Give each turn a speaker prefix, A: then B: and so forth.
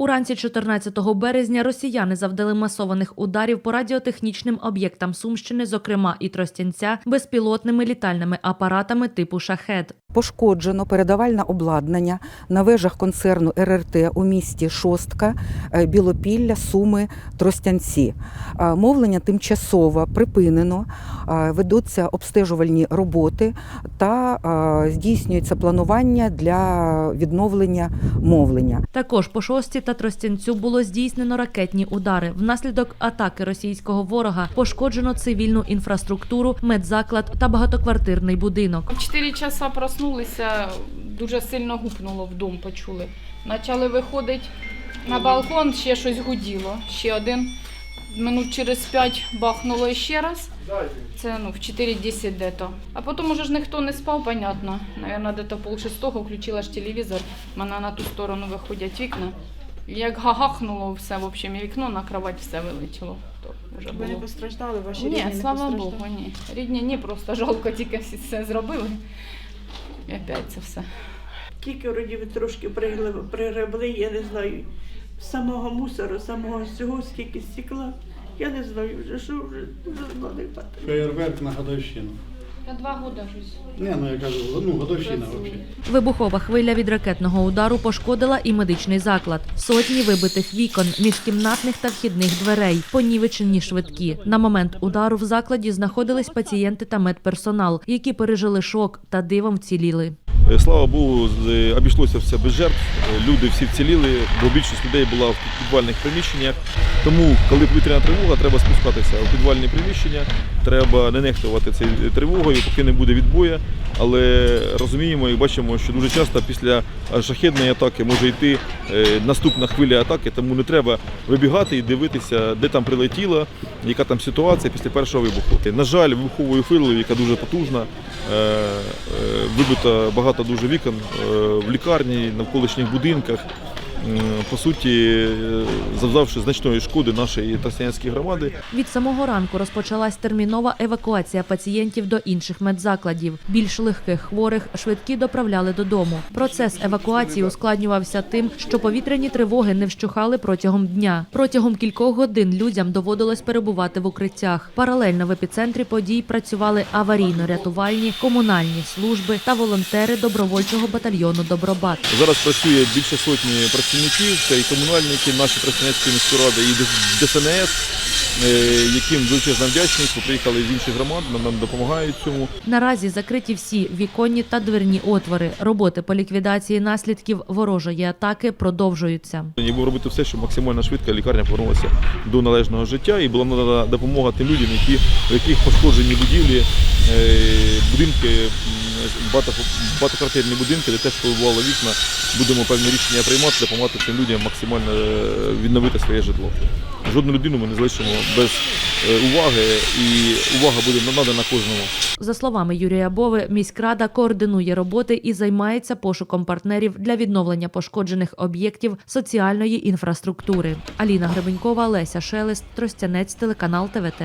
A: Уранці 14 березня росіяни завдали масованих ударів по радіотехнічним об'єктам Сумщини, зокрема і Тростянця, безпілотними літальними апаратами типу шахет.
B: Пошкоджено передавальне обладнання на вежах концерну РРТ у місті Шостка, е, Білопілля, Суми, Тростянці. Е, Мовлення тимчасово припинено, е, ведуться обстежувальні роботи та здійснюється планування для відновлення мовлення.
A: Також по шості та Тростянцю було здійснено ракетні удари. Внаслідок атаки російського ворога пошкоджено цивільну інфраструктуру, медзаклад та багатоквартирний будинок.
C: 4 часа проснулися, дуже сильно гупнуло в дом, почули. Почали виходити на балкон, ще щось гуділо. Ще один. Минут через 5 бахнуло ще раз. Це ну, в 4.10 де-то. А потім уже ж ніхто не спав, понятно. Наверно, де-то пол шестого включила ж телевізор, в мене на ту сторону виходять вікна. Як гагахнуло все, в общем, і вікно на кровать все вилетіло. То вже
D: Ви не постраждали, ваші
C: Ні,
D: рідні не
C: слава
D: постраждали?
C: Богу, ні. Рідні ні, просто жалко, тільки всі це зробили. І опять це все.
D: Тільки родів трошки пригребли, я не знаю, самого мусору, самого всього, скільки стекла. Я не знаю вже, що вже вже наливати.
E: Фейерверк на годовщину.
C: Я два роки щось.
E: Не, ну я кажу, ну годовщина взагалі.
A: Вибухова хвиля від ракетного удару пошкодила і медичний заклад. Сотні вибитих вікон, міжкімнатних та вхідних дверей, понівечені швидкі. На момент удару в закладі знаходились пацієнти та медперсонал, які пережили шок та дивом вціліли.
F: Е, Слава Богу, обійшлося все без жертв. Е, Люди всі вціліли, бо більшість людей була в підвальних приміщеннях. Тому, коли повітряна тривога, треба спускатися в підвальні приміщення. Треба не нехтувати цією тривогою, поки не буде відбою. Але розуміємо і бачимо, що дуже часто після е, шахедної атаки може йти е, наступна хвиля атаки, тому не треба вибігати і дивитися, де там прилетіло, яка там ситуація після першого вибуху. На жаль, вибуховою хвилею, яка дуже потужна, е, е, вибито багато дуже вікон е, в лікарні, навколишніх будинках. М, По суті, е, завдавши значної шкоди нашій Тростянській громади.
A: Від самого ранку розпочалась термінова евакуація пацієнтів до інших медзакладів. Більш легких хворих швидкі доправляли додому. Процес евакуації ускладнювався тим, що повітряні тривоги не вщухали протягом дня. Протягом кількох годин людям доводилось перебувати в укриттях. Паралельно в епіцентрі подій працювали аварійно-рятувальні, комунальні служби та волонтери добровольчого батальйону Добробат.
F: Зараз працює більше сотні працівників, це і комунальники, наші працівницькі міської ради, і ДСНС, яким величезна вдячність, бо приїхали з інших громад, нам- допомагають цьому.
A: Наразі закриті всі віконні та дверні отвори. Роботи по ліквідації наслідків ворожої атаки продовжуються.
F: І будемо робити все, щоб максимально швидко лікарня повернулася до належного життя і була надана допомога тим людям, які, в яких пошкоджені будівлі, е, будинки, багатоквартирні будинки, де теж побували вікна. Будемо певні рішення приймати, допомагати цим людям максимально е, відновити своє житло. Жодну людину ми не залишимо без е, уваги, і увага буде надана кожному.
A: За словами Юрія Бови, міськрада координує роботи і займається пошуком партнерів для відновлення пошкоджених об'єктів соціальної інфраструктури. Аліна Гребенькова, Леся Шелест, Тростянець, телеканал ТВТ.